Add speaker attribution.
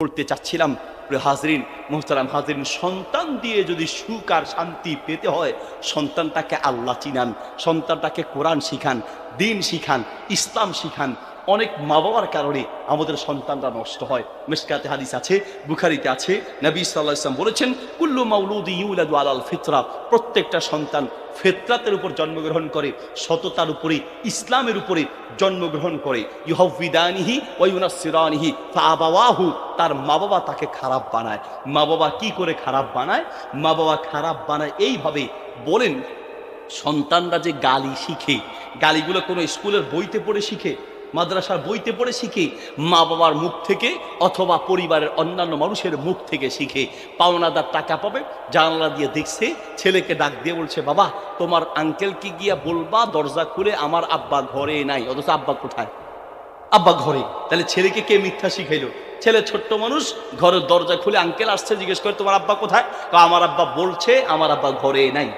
Speaker 1: করতে চাচ্ছিলাম হাজরিন মোহতারাম হাজরিন, সন্তান দিয়ে যদি সুখ আর শান্তি পেতে হয়, সন্তানটাকে আল্লাহ চিনান, সন্তানটাকে কোরআন শিখান, দিন শিখান, ইসলাম শিখান। অনেক মা বাবার কারণে আমাদের সন্তানরা নষ্ট হয়। মিসকাতে হাদিস আছে, বুখারিতে আছে, নবী সাল্লাহ ইসলাম বলেছেন, কুল্লু মাউলুদি ইউলাদু আলাল ফিতরা। প্রত্যেকটা সন্তান ফেতরাতের উপর জন্মগ্রহণ করে, সততার উপরে, ইসলামের উপরে জন্মগ্রহণ করে। ইহবিদানিহি ওয়ুনাসিরানিহি ফাবাওয়াহু তার মা বাবা তাকে খারাপ বানায়। বাবা কি করে খারাপ বানায়? মা বাবা খারাপ বানায় এইভাবে বলেন, সন্তানরা যে গালি শিখে, গালিগুলো কোনো স্কুলের বইতে পড়ে শিখে, মাদ্রাসার বইতে পড়ে শিখে, মা বাবার মুখ থেকে অথবা পরিবারের অন্যান্য মানুষের মুখ থেকে শিখে, পাওনাদার টাকা পাবে, জানলা দিয়ে দেখছে, ছেলেকে ডাক দিয়ে বলছে, বাবা, তোমার আঙ্কেলকে গিয়া বলবা, দরজা খুলে আমার আব্বা ঘরে নাই, অথচ আব্বা কোথায়? আব্বা ঘরে। তাহলে ছেলেকে কে মিথ্যা শিখাইলো? ছেলে ছোট্ট মানুষ, ঘরের দরজা খুলে আঙ্কেল আসছে, জিজ্ঞেস করে, তোমার আব্বা কোথায়? আমার আব্বা বলছে, আমার আব্বা ঘরে নাই।